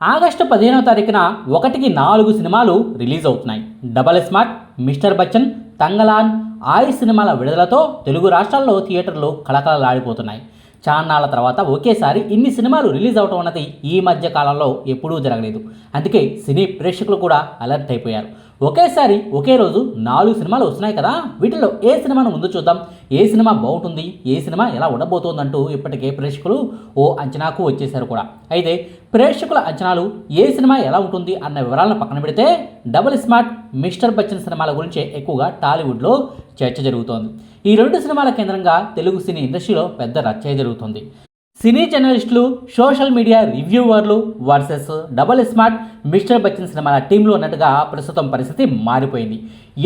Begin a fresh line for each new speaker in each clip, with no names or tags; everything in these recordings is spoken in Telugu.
ఆగస్టు పదిహేనవ తారీఖున ఒకటికి నాలుగు సినిమాలు రిలీజ్ అవుతున్నాయి. Double smart mister Bachchan Thangalaan Aayush సినిమాల విడుదలతో తెలుగు రాష్ట్రాల్లో థియేటర్లు కళకళలాడిపోతున్నాయి. చాన్నాళ్ళ తర్వాత ఒకేసారి ఇన్ని సినిమాలు రిలీజ్ అవటం అన్నది ఈ మధ్య కాలంలో ఎప్పుడూ జరగలేదు. అందుకే సినీ ప్రేక్షకులు కూడా అలర్ట్ అయిపోయారు. ఒకేసారి ఒకే రోజు నాలుగు సినిమాలు వస్తున్నాయి కదా? వీటిలో ఏ సినిమాను ముందు చూద్దాం? ఏ సినిమా బాగుంటుంది? ఏ సినిమా ఎలా ఉండబోతోందంటూ ఇప్పటికే ప్రేక్షకులు ఓ అంచనాకు వచ్చేశారు కూడా. అయితే ప్రేక్షకుల అంచనాలు ఏ సినిమా ఎలా ఉంటుంది అన్న వివరాలను పక్కన పెడితే డబుల్ స్మార్ట్ మిస్టర్ బచ్చన్ సినిమాల గురించే ఎక్కువగా టాలీవుడ్లో చర్చ జరుగుతోంది. ఈ రెండు సినిమాల కేంద్రంగా తెలుగు సినీ ఇండస్ట్రీలో పెద్ద రచ్చ జరుగుతుంది. సినీ జర్నలిస్టులు social media రివ్యూవర్లు versus double smart mister Bachchan సినిమాల టీంలో ఉన్నట్టుగా ప్రస్తుతం పరిస్థితి మారిపోయింది.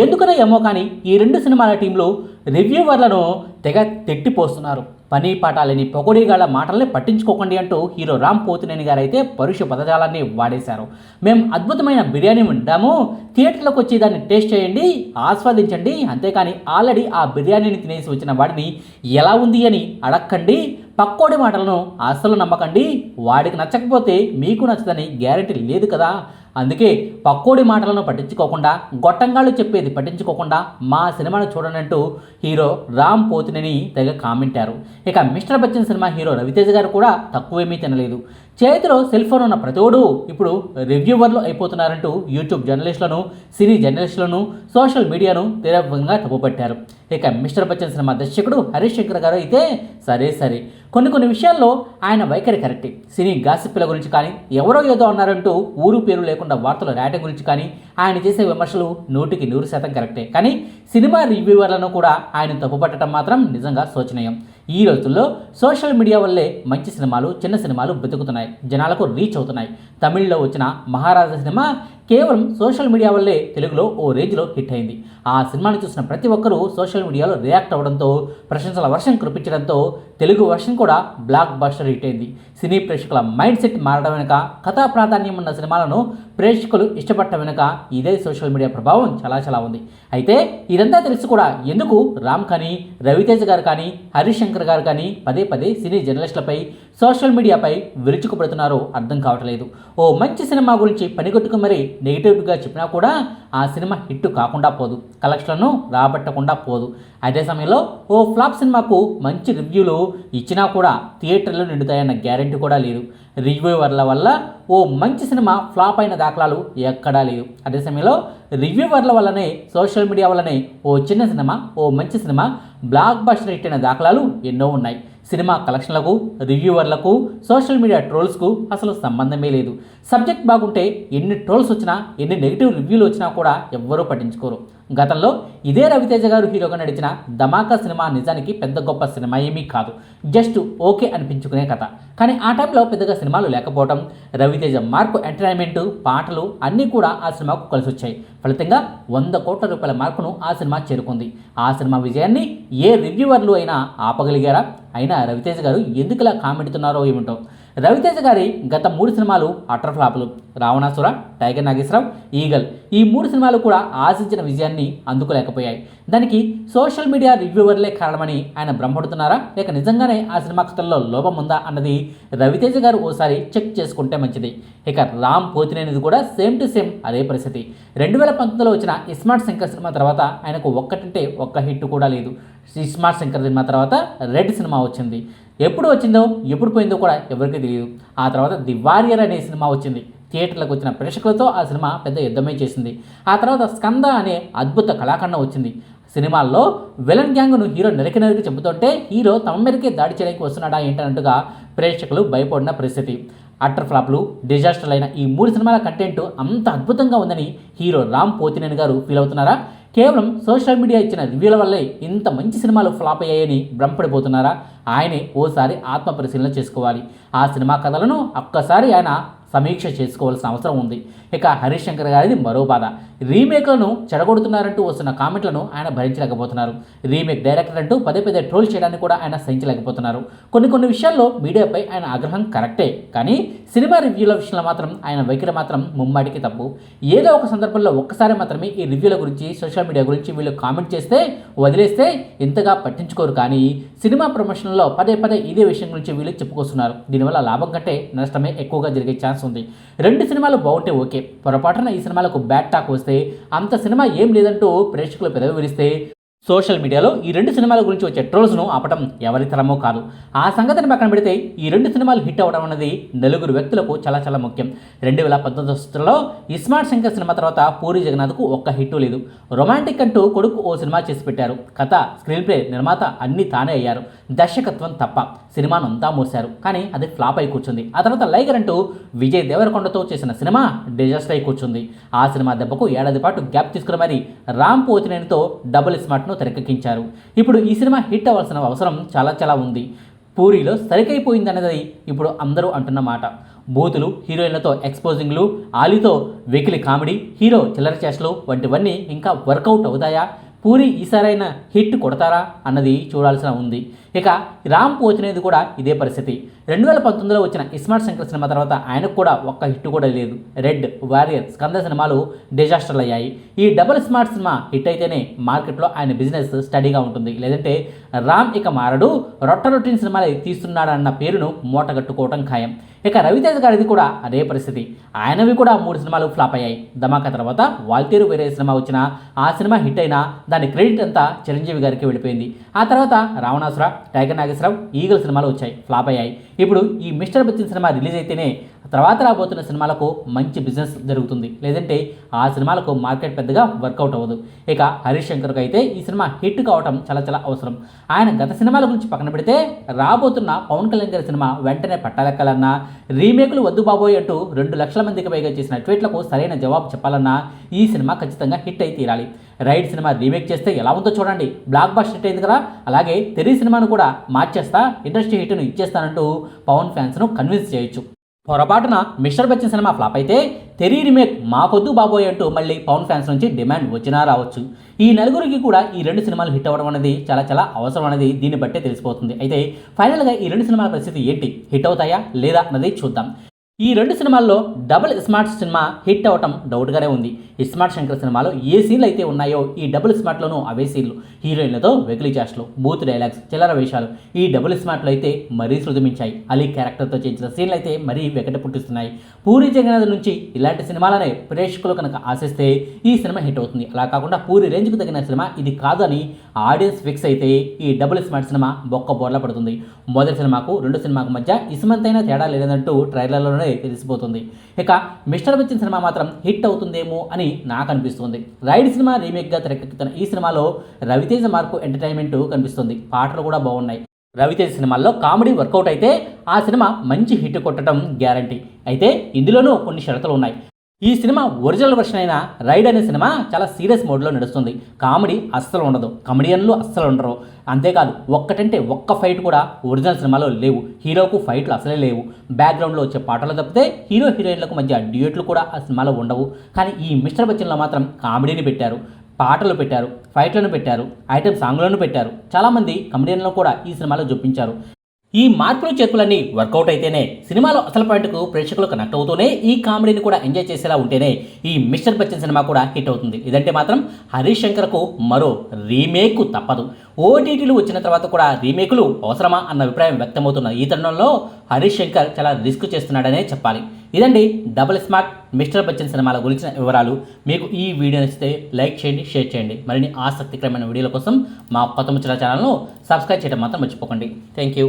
ఎందుకనో ఏమో కానీ ఈ రెండు సినిమాల టీంలు రివ్యూవర్లను తెగ తిట్టిపోస్తున్నారు. పని పాటాలని పొగడిగాళ్ళ మాటల్ని పట్టించుకోకండి అంటూ హీరో రామ్ పోతినేని గారు అయితే పరుష పదజాలాన్ని వాడేశారు. మేము అద్భుతమైన బిర్యానీ వండాము. థియేటర్లోకి వచ్చి దాన్ని టేస్ట్ చేయండి ఆస్వాదించండి. అంతేకాని ఆల్రెడీ ఆ బిర్యానీని తినేసి వచ్చిన వాడిని ఎలా ఉంది అని అడక్కండి. పక్కోడి మాటలను అస్సలు నమ్మకండి. వాడికి నచ్చకపోతే మీకు నచ్చదని గ్యారెంటీ లేదు కదా. అందుకే పక్కోడి మాటలను పట్టించుకోకుండా గొట్టంగాళ్ళు చెప్పేది పట్టించుకోకుండా మా సినిమాను చూడనంటూ హీరో రామ్ పోతినేని తెగ కామెంటారు. ఇక mister Bachchan cinema hero Raviteja గారు కూడా తక్కువేమీ తినలేదు. చేతిలో సెల్ ఫోన్ ఉన్న ప్రతివాడు ఇప్పుడు రివ్యూవర్లు అయిపోతున్నారంటూ యూట్యూబ్ జర్నలిస్టులను సినీ జర్నలిస్టులను సోషల్ మీడియాను తీవ్రంగా తప్పుపట్టారు. ఇక మిస్టర్ బచ్చన్ సినిమా దర్శకుడు హరీష్ శంకర్ గారు అయితే సరే సరే. కొన్ని కొన్ని విషయాల్లో ఆయన వైఖరి కరెక్ట్. సినీ గాసిప్పుల గురించి కానీ ఎవరో ఏదో అన్నారంటూ ఊరు పేరు లేకుండా వార్తలు రాయటం గురించి కానీ ఆయన చేసే విమర్శలు నూటికి నూరు శాతం కరెక్టే. కానీ సినిమా రివ్యూవర్లను కూడా ఆయన తప్పుపట్టడం మాత్రం నిజంగా శోచనీయం. ఈ రోజుల్లో సోషల్ మీడియా వల్లే మంచి సినిమాలు చిన్న సినిమాలు బతుకుతున్నాయి జనాలకు రీచ్ అవుతున్నాయి. తమిళ్ళో వచ్చిన మహారాజా సినిమా కేవలం సోషల్ మీడియా వల్లే తెలుగులో ఓ రేంజ్లో హిట్ అయింది. ఆ సినిమాని చూసిన ప్రతి ఒక్కరూ సోషల్ మీడియాలో రియాక్ట్ అవ్వడంతో ప్రశంసల వర్షం కురిపించడంతో తెలుగు వర్షన్ కూడా బ్లాక్ బస్టర్ హిట్ అయింది. సినీ ప్రేక్షకుల మైండ్ సెట్ మారడం వెనుక కథా ప్రాధాన్యం ఉన్న సినిమాలను ప్రేక్షకులు ఇష్టపడటం వెనుక ఇదే సోషల్ మీడియా ప్రభావం చాలా చాలా ఉంది. అయితే ఇదంతా తెలిసి కూడా ఎందుకు రామ్ కానీ రవితేజ గారు కానీ హరీష్ శంకర్ గారు కానీ పదే పదే సినీ జర్నలిస్టులపై సోషల్ మీడియాపై విరుచుకుపడుతున్నారో అర్థం కావట్లేదు. ఓ మంచి సినిమా గురించి పనిగొట్టుకు మరి నెగిటివ్గా చెప్పినా కూడా ఆ సినిమా హిట్ కాకుండా పోదు. కలెక్షన్లను రాబట్టకుండా పోదు. అదే సమయంలో ఓ ఫ్లాప్ సినిమాకు మంచి రివ్యూలు ఇచ్చినా కూడా థియేటర్లు నిండుతాయన్న గ్యారెంటీ కూడా లేదు. రివ్యూవర్ల వల్ల ఓ మంచి సినిమా ఫ్లాప్ అయిన దాఖలాలు ఎక్కడా లేవు. అదే సమయంలో రివ్యూవర్ల వల్లనే సోషల్ మీడియా వల్లనే ఓ చిన్న సినిమా ఓ మంచి సినిమా బ్లాక్ బస్టర్ ఎట్టిన దాఖలాలు ఎన్నో ఉన్నాయి. సినిమా కలెక్షన్లకు రివ్యూవర్లకు సోషల్ మీడియా ట్రోల్స్కు అసలు సంబంధమే లేదు. సబ్జెక్ట్ బాగుంటే ఎన్ని ట్రోల్స్ వచ్చినా ఎన్ని నెగిటివ్ రివ్యూలు వచ్చినా కూడా ఎవ్వరూ పట్టించుకోరు. గతంలో ఇదే రవితేజ గారు హీరోగా నడిచిన ధమాకా సినిమా నిజానికి పెద్ద గొప్ప సినిమా ఏమీ కాదు. జస్ట్ ఓకే అనిపించుకునే కథ. కానీ ఆ టైంలో పెద్దగా సినిమాలు లేకపోవడం రవితేజ మార్కు ఎంటర్టైన్మెంట్ పాటలు అన్నీ కూడా ఆ సినిమాకు కలిసి వచ్చాయి ఫలితంగా వంద కోట్ల రూపాయల మార్కును ఆ సినిమా చేరుకుంది. ఆ సినిమా విజయాన్ని ఏ రివ్యూవర్లు అయినా ఆపగలిగారా? అయినా రవితేజ గారు ఎందుకు ఇలా కామెంటుతున్నారో ఏమిటో. రవితేజ గారి గత మూడు సినిమాలు అటర్ ఫ్లాపులు. రావణాసుర టైగర్ నాగేశ్వరరావు ఈగల్ ఈ మూడు సినిమాలు కూడా ఆశించిన విజయాన్ని అందుకోలేకపోయాయి. దానికి సోషల్ మీడియా రివ్యూవర్లే కారణమని ఆయన భ్రమపడుతున్నారా? లేక నిజంగానే ఆ సినిమా కథల్లో లోపం ఉందా అన్నది రవితేజ గారు ఓసారి చెక్ చేసుకుంటే మంచిది. ఇక రామ్ పోతినేనిది కూడా సేమ్ టు సేమ్ అదే పరిస్థితి. రెండు వేల పంతొమ్మిదిలో వచ్చిన ఇస్మార్ట్ శంకర్ సినిమా తర్వాత ఆయనకు ఒక్కటంటే ఒక్క హిట్ కూడా లేదు. ఇస్మార్ట్ శంకర్ సినిమా తర్వాత రెడ్ సినిమా వచ్చింది. ఎప్పుడు వచ్చిందో ఎప్పుడు పోయిందో కూడా ఎవరికీ తెలియదు. ఆ తర్వాత ది వారియర్ అనే సినిమా వచ్చింది. థియేటర్లకు వచ్చిన ప్రేక్షకులతో ఆ సినిమా పెద్ద యుద్ధమే చేసింది. ఆ తర్వాత స్కంద అనే అద్భుత కళాఖండం వచ్చింది. సినిమాల్లో విలన్ గ్యాంగ్ను హీరో నరికి నరికి చెబుతుంటే హీరో తమ మీదకే దాడి చేయడానికి వస్తున్నాడా ఏంటన్నట్టుగా ప్రేక్షకులు భయపడిన పరిస్థితి. అట్టర్ ఫ్లాప్లు డిజాస్టర్లు అయిన ఈ మూడు సినిమాల కంటెంట్ అంత అద్భుతంగా ఉందని హీరో రామ్ పోతినేని గారు ఫీల్ అవుతున్నారా? కేవలం సోషల్ మీడియా ఇచ్చిన రివ్యూల వల్లే ఇంత మంచి సినిమాలు ఫ్లాప్ అయ్యాయని భ్రమపడిపోతున్నారా? ఆయనే ఓసారి ఆత్మ పరిశీలన చేసుకోవాలి. ఆ సినిమా కథలను ఒక్కసారి ఆయన సమీక్ష చేసుకోవాల్సిన అవసరం ఉంది. ఇక హరీష్ శంకర్ గారిది మరో బాధ. రీమేక్లను చెడగొడుతున్నారంటూ వస్తున్న కామెంట్లను ఆయన భరించలేకపోతున్నారు. రీమేక్ డైరెక్టర్ అంటూ పదే పదే ట్రోల్ చేయడానికి కూడా ఆయన సహించలేకపోతున్నారు. కొన్ని కొన్ని విషయాల్లో మీడియాపై ఆయన ఆగ్రహం కరెక్టే. కానీ సినిమా రివ్యూల విషయంలో మాత్రం ఆయన వైఖరి మాత్రం ముమ్మాటికి తప్పు. ఏదో ఒక సందర్భంలో ఒక్కసారి మాత్రమే ఈ రివ్యూల గురించి సోషల్ మీడియా గురించి వీళ్ళు కామెంట్ చేస్తే వదిలేస్తే ఇంతగా పట్టించుకోరు. కానీ సినిమా ప్రమోషన్లో పదే పదే ఇదే విషయం గురించి వీళ్ళు చెప్పుకొస్తున్నారు. దీనివల్ల లాభం కంటే నష్టమే ఎక్కువగా జరిగే ఛాన్స్ ఛాన్స్ ఉంది రెండు సినిమాలు బాగుంటే ఓకే. పొరపాటున ఈ సినిమాలకు బ్యాట్ టాక్ వస్తే అంత సినిమా ఏం లేదంటూ ప్రేక్షకులు పెదవి విరిస్తే సోషల్ మీడియాలో ఈ రెండు సినిమాల గురించి వచ్చే ట్రోల్స్ను ఆపటం ఎవరి తరమో కాదు. ఆ సంగతిని పక్కన పెడితే ఈ రెండు సినిమాలు హిట్ అవ్వడం అనేది నలుగురు వ్యక్తులకు చాలా చాలా ముఖ్యం. రెండు వేల పంతొమ్మిదిలో ఇస్మార్ట్ శంకర్ సినిమా తర్వాత పూరి జగన్నాథ్కు ఒక్క హిట్ లేదు. రొమాంటిక్ అంటూ కొడుకు ఓ సినిమా చేసి పెట్టారు. కథ స్క్రీన్ ప్లే నిర్మాత అన్నీ తానే అయ్యారు. దర్శకత్వం తప్ప సినిమాను అంతా మూశారు. కానీ అది ఫ్లాప్ అయి కూర్చుంది. ఆ తర్వాత లైగర్ అంటూ విజయ్ దేవరకొండతో చేసిన సినిమా డిజాస్టర్ అయి కూర్చుంది. ఆ సినిమా దెబ్బకు ఏడాది పాటు గ్యాప్ తీసుకుని మరి రామ్ పోతినేనితో డబుల్ స్మార్ట్ను తెరకెక్కించారు. ఇప్పుడు ఈ సినిమా హిట్ అవ్వాల్సిన అవసరం చాలా చాలా ఉంది. పూరిలో సరికైపోయిందన్నది ఇప్పుడు అందరూ అంటున్న మాట. బూతులు హీరోయిన్లతో ఎక్స్పోజింగ్లు ఆలీతో వెకిలి కామెడీ హీరో చిల్లర చేష్టలు వంటివన్నీ ఇంకా వర్కౌట్ అవుతాయా? పూరి ఈసారైన హిట్ కొడతారా అన్నది చూడాల్సిన ఉంది. ఇక రామ్ పోతినేది కూడా ఇదే పరిస్థితి. రెండు వేల పంతొమ్మిదిలో వచ్చిన ఇస్మార్ట్ శంకర్ సినిమా తర్వాత ఆయనకు కూడా ఒక్క హిట్ కూడా లేదు. రెడ్ వారియర్ స్కంద సినిమాలు డిజాస్టర్లు అయ్యాయి ఈ డబుల్ స్మార్ట్ సినిమా హిట్ అయితేనే మార్కెట్లో ఆయన బిజినెస్ స్టడీగా ఉంటుంది. లేదంటే రామ్ ఇక మారడు రొట్ట రొట్టిన సినిమాలు తీస్తున్నాడన్న పేరును మూటగట్టుకోవటం ఖాయం. ఇక రవితేజ గారిది కూడా అదే పరిస్థితి. ఆయనవి కూడా మూడు సినిమాలు ఫ్లాప్ అయ్యాయి. ధమాకా తర్వాత వాల్తేరు వేరే సినిమా వచ్చిన ఆ సినిమా హిట్ అయినా దాని క్రెడిట్ అంతా చిరంజీవి గారికి వెళ్ళిపోయింది. ఆ తర్వాత రావణాసుర టైగర్ నాగేశ్వరరావు ఈగల్ సినిమాలు వచ్చాయి ఫ్లాప్ అయ్యాయి. ఇప్పుడు ఈ మిస్టర్ బచ్చన్ సినిమా రిలీజ్ అయితేనే తర్వాత రాబోతున్న సినిమాలకు మంచి బిజినెస్ జరుగుతుంది. లేదంటే ఆ సినిమాలకు మార్కెట్ పెద్దగా వర్కౌట్ అవ్వదు. ఇక హరీష్ శంకర్కి అయితే ఈ సినిమా హిట్ కావటం చాలా చాలా అవసరం. ఆయన గత సినిమాల గురించి పక్కన పెడితే రాబోతున్న పవన్ కళ్యాణ్ గారి సినిమా వెంటనే పట్టాలెక్కాలన్నా రీమేకులు వద్దు బాబోయ్ అంటూ రెండు లక్షల మందికి పైగా చేసిన ట్వీట్లకు సరైన జవాబు చెప్పాలన్నా ఈ సినిమా ఖచ్చితంగా హిట్ అయి తీరాలి. రైడ్ సినిమా రీమేక్ చేస్తే ఎలా ఉందో చూడండి. బ్లాక్ బస్టర్ హిట్ అయింది కదా. అలాగే తెరీ సినిమాను కూడా మార్చేస్తా ఇండస్ట్రీ హిట్ను ఇచ్చేస్తానంటూ పవన్ ఫ్యాన్స్ను కన్విన్స్ చేయొచ్చు. పొరపాటున మిస్టర్ బచ్చన్ సినిమా ఫ్లాప్ అయితే తెరీ రీమేక్ మాకొద్దు బాబోయ్ అంటూ మళ్ళీ పవన్ ఫ్యాన్స్ నుంచి డిమాండ్ వచ్చినా రావచ్చు. ఈ నలుగురికి కూడా ఈ రెండు సినిమాలు హిట్ అవ్వడం అనేది చాలా చాలా అవసరం అనేది దీన్ని బట్టే తెలిసిపోతుంది. అయితే ఫైనల్గా ఈ రెండు సినిమాల పరిస్థితి ఏంటి? హిట్ అవుతాయా లేదా అన్నది చూద్దాం. ఈ రెండు సినిమాల్లో డబుల్ స్మార్ట్ సినిమా హిట్ అవటం డౌట్గానే ఉంది. స్మార్ట్ శంకర్ సినిమాలో ఏ సీన్లు అయితే ఉన్నాయో ఈ డబుల్ స్మార్ట్లోనూ అవే సీన్లు. హీరోయిన్లతో వెకిలి చేష్టలు బూత్ డైలాగ్స్ చిల్లర వేషాలు ఈ డబుల్ స్మార్ట్లో అయితే మరీ సృజమించాయి అలీ క్యారెక్టర్తో చేసిన సీన్లు అయితే మరీ వెకట పుట్టిస్తున్నాయి. పూరి జగన్నాథ్ నుంచి ఇలాంటి సినిమాలనే ప్రేక్షకులు కనుక ఆశిస్తే ఈ సినిమా హిట్ అవుతుంది. అలా కాకుండా పూరి రేంజ్కు తగిన సినిమా ఇది కాదని ఆడియన్స్ ఫిక్స్ అయితే ఈ డబుల్ స్మార్ట్ సినిమా బొక్క బోర్ల పడుతుంది. మొదటి సినిమాకు రెండు సినిమాకు మధ్య ఇసుమంతైన తేడా లేదంటూ ట్రైలర్లోనే తెలిసిపోతుంది. ఇక మిస్టర్ బచ్చన్ సినిమా మాత్రం హిట్ అవుతుందేమో అని నాకు అనిపిస్తుంది రైడ్ సినిమా రీమేక్గా తెరకెక్కుతున్న ఈ సినిమాలో రవితేజ మార్కు ఎంటర్టైన్మెంట్ కనిపిస్తుంది. పాటలు కూడా బాగున్నాయి. రవితేజ సినిమాల్లో కామెడీ వర్కౌట్ అయితే ఆ సినిమా మంచి హిట్ కొట్టడం గ్యారంటీ. అయితే ఇందులోనూ కొన్ని షరతులు ఉన్నాయి. ఈ సినిమా ఒరిజినల్ వర్షన్ అయిన రైడ్ అనే సినిమా చాలా సీరియస్ మోడ్లో నడుస్తుంది. కామెడీ అస్సలు ఉండదు. కమెడియన్లు అస్సలు ఉండరు. అంతేకాదు ఒక్కటంటే ఒక్క ఫైట్ కూడా ఒరిజినల్ సినిమాలో లేవు. హీరోకు ఫైట్లు అసలే లేవు. బ్యాక్గ్రౌండ్లో వచ్చే పాటలు తప్పితే హీరో హీరోయిన్లకు మధ్య డ్యూయట్లు కూడా ఆ సినిమాలో ఉండవు. కానీ ఈ మిస్టర్ బచ్చన్లో మాత్రం కామెడీని పెట్టారు పాటలు పెట్టారు ఫైట్లను పెట్టారు ఐటమ్ సాంగ్లను పెట్టారు. చాలామంది కమెడియన్లను కూడా ఈ సినిమాలో చూపించారు ఈ మార్పులు చేర్పులన్నీ వర్కౌట్ అయితేనే సినిమాలో అసలు పాయింట్కు ప్రేక్షకులు కనెక్ట్ అవుతూనే ఈ కామెడీని కూడా ఎంజాయ్ చేసేలా ఉంటేనే ఈ మిస్టర్ బచ్చన్ సినిమా కూడా హిట్ అవుతుంది. ఇదంటే మాత్రం హరీష్ శంకర్కు మరో రీమేక్ తప్పదు. ఓటీటీలు వచ్చిన తర్వాత కూడా రీమేకులు అవసరమా అన్న అభిప్రాయం వ్యక్తమవుతున్న ఈ తరుణంలో హరీష్ శంకర్ చాలా రిస్క్ చేస్తున్నాడనే చెప్పాలి. ఇదండి డబుల్ స్మార్ట్ మిస్టర్ బచ్చన్ సినిమాల గురించిన వివరాలు. మీకు ఈ వీడియో నచ్చితే లైక్ చేయండి షేర్ చేయండి. మరిన్ని ఆసక్తికరమైన వీడియోల కోసం మా కొత్త ముచ్చట ఛానల్ను సబ్స్క్రైబ్ చేయడం మాత్రం మర్చిపోకండి. Thank you.